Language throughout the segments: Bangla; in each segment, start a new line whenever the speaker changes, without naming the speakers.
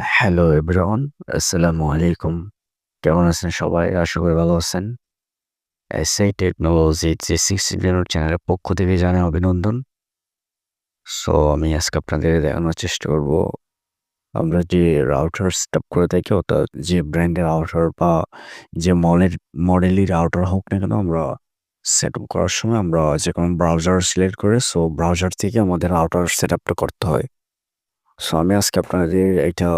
হ্যালো এভরিওয়ান, আসসালামু আলাইকুম। কেমন আছেন সবাই? আশা করি ভালো আছেন। এস এসআই টেকনোলজি 360 চ্যানেলের পক্ষ থেকে জানাই অভিনন্দন। সো আমি আজকে আপনাদের দেখানোর চেষ্টা করব আমরা যে রাউটার সেটআপ করে থাকি অর্থাৎ যে ব্র্যান্ডের রাউটার বা যে মলের মডেলের রাউটার হোক না কেন আমরা সেটআপ করার সময় আমরা যে কোনো ব্রাউজার সিলেক্ট করে সো ব্রাউজার থেকে আমাদের রাউটার সেটআপটা করতে হয়। সো আমি আজকে আপনাদের এটা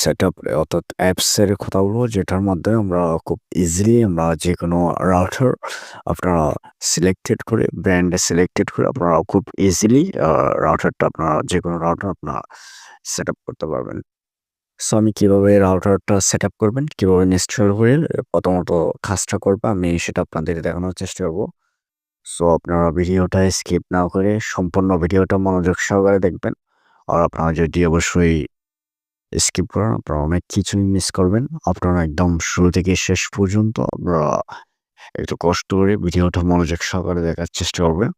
সেট আপ অর্থাৎ অ্যাপসের কথা বলব যেটার মাধ্যমে আমরা খুব ইজিলি আমরা যে কোনো রাউটার আপনারা সিলেক্টেড করে ব্র্যান্ডে সিলেক্টেড করে আপনারা খুব ইজিলি রাউটারটা আপনারা যেকোনো রাউটার আপনারা সেটআপ করতে পারবেন। সো আমি কীভাবে রাউটারটা সেট আপ করবেন, কীভাবে ইনস্টল করে প্রথমত কাজটা করব আমি সেটা আপনাদের দেখানোর চেষ্টা করব সো আপনারা ভিডিওটা স্কিপ না করে সম্পূর্ণ ভিডিওটা মনোযোগ সহকারে দেখবেন। আর আপনারা যদি অবশ্যই স্কিপ করেন, আপনারা অনেক কিছুই মিস করবেন। আপনারা একদম শুরু থেকে শেষ পর্যন্ত আপনারা একটু কষ্ট করে ভিডিওটা মনোযোগ সহকারে দেখার চেষ্টা করবেন।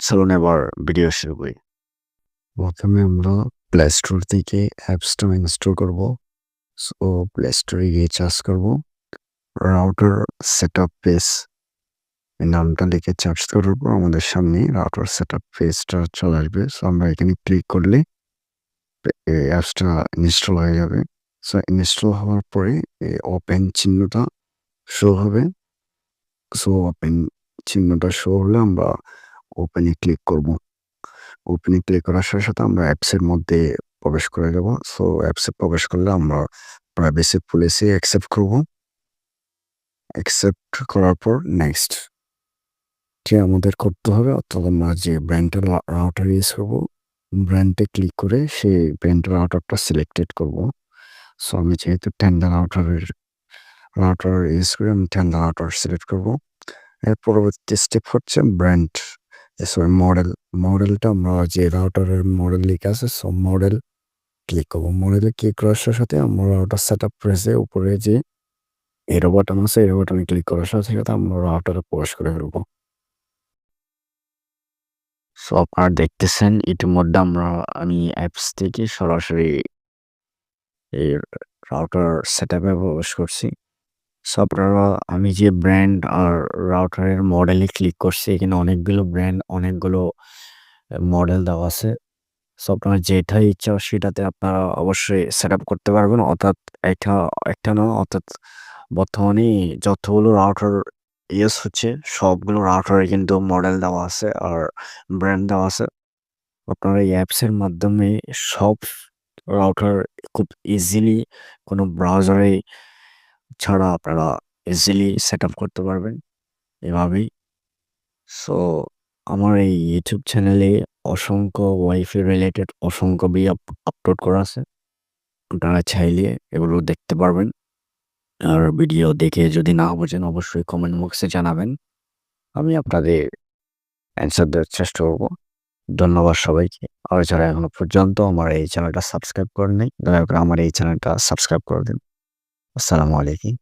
চলুন এবার ভিডিও শুরু করি। প্রথমে আমরা প্লে স্টোর থেকে অ্যাপসটা ইনস্টল করব। সো প্লে স্টোরে গিয়ে সার্চ করব রাউটার সেট আপ পেজ। নামটা লিখে সার্চ করার পর আমাদের সামনে রাউটার সেট আপ পেজটা চলে আসবে। সো আমরা এখানে ক্লিক করলে অ্যাপসটা ইনস্টল হয়ে যাবে। সো ইনস্টল হওয়ার পরে ওপেন চিহ্নটা শো হবে। সো ওপেন চিহ্নটা শো হলে আমরা ওপেনে ক্লিক করব। ওপেনে ক্লিক করার সাথে, সাথে আমরা অ্যাপসের মধ্যে প্রবেশ করে যাব। সো অ্যাপসে প্রবেশ করলে আমরা প্রাইভেসি পলিসি অ্যাকসেপ্ট করব। অ্যাকসেপ্ট করার পর নেক্সট টি আমাদের করতে হবে অর্থাৎ আমরা যে ব্র্যান্ডের রাউটার ইউজ করব ব্র্যান্ডে ক্লিক করে সেই ব্র্যান্ডের রাউটারটা সিলেক্টেড করব। সো আমি যেহেতু টেন্ডার রাউটারের রাউটার ইউজ করি আমি টেন্ডার রাউটার সিলেক্ট করব। এর পরবর্তী স্টেপ হচ্ছে ব্র্যান্ড সরি মডেল। মডেলটা আমরা যে রাউটারের মডেল লিখে আছে সো মডেল ক্লিক করব। মডেলে ক্লিক করার সাথে, আমরা রাউটার সেট আপ পেজে উপরে যে এরো বাটন আছে এরো বাটনে ক্লিক করার সাথে, সাথে আমরা রাউটারে প্রবেশ করে ফেলব। সো আপনারা দেখতেছেন, ইতিমধ্যে আমরা, আমি অ্যাপস থেকে সরাসরি এই রাউটার সেটআপে প্রবেশ করছি। সো আপনারা, আমি যে ব্র্যান্ড আর রাউটারের মডেলে ক্লিক করছি, এখানে অনেকগুলো ব্র্যান্ড অনেকগুলো মডেল দেওয়া আছে। সো আপনার যেটা ইচ্ছা সেটাতে আপনারা অবশ্যই সেটআপ করতে পারবেন। অর্থাৎ একটা একটা না অর্থাৎ বর্তমানে যতগুলো রাউটার ইউজ হচ্ছে সবগুলো রাউটারে কিন্তু মডেল দেওয়া আছে আর ব্র্যান্ড দেওয়া আছে। আপনারা এই অ্যাপসের মাধ্যমে সব রাউটার খুব ইজিলি কোনো ব্রাউজারে ছাড়া আপনারা ইজিলি সেটআপ করতে পারবেন এভাবেই। সো আমার এই ইউটিউব চ্যানেলে অসংখ্য ওয়াইফাই রিলেটেড অসংখ্য ভিডিও আপলোড করা আছে। আপনারা চাইলে এগুলো দেখতে পারবেন। আর ভিডিও দেখে যদি না বোঝেন অবশ্যই কমেন্ট বক্সে জানাবেন। আমি আপনাদের অ্যান্সার দেওয়ার চেষ্টা করব ধন্যবাদ সবাইকে। আর যারা এখনও পর্যন্ত আমার এই চ্যানেলটা সাবস্ক্রাইব করেন দয়া করে আমার এই চ্যানেলটা সাবস্ক্রাইব করে দিন। আসসালামু আলাইকুম।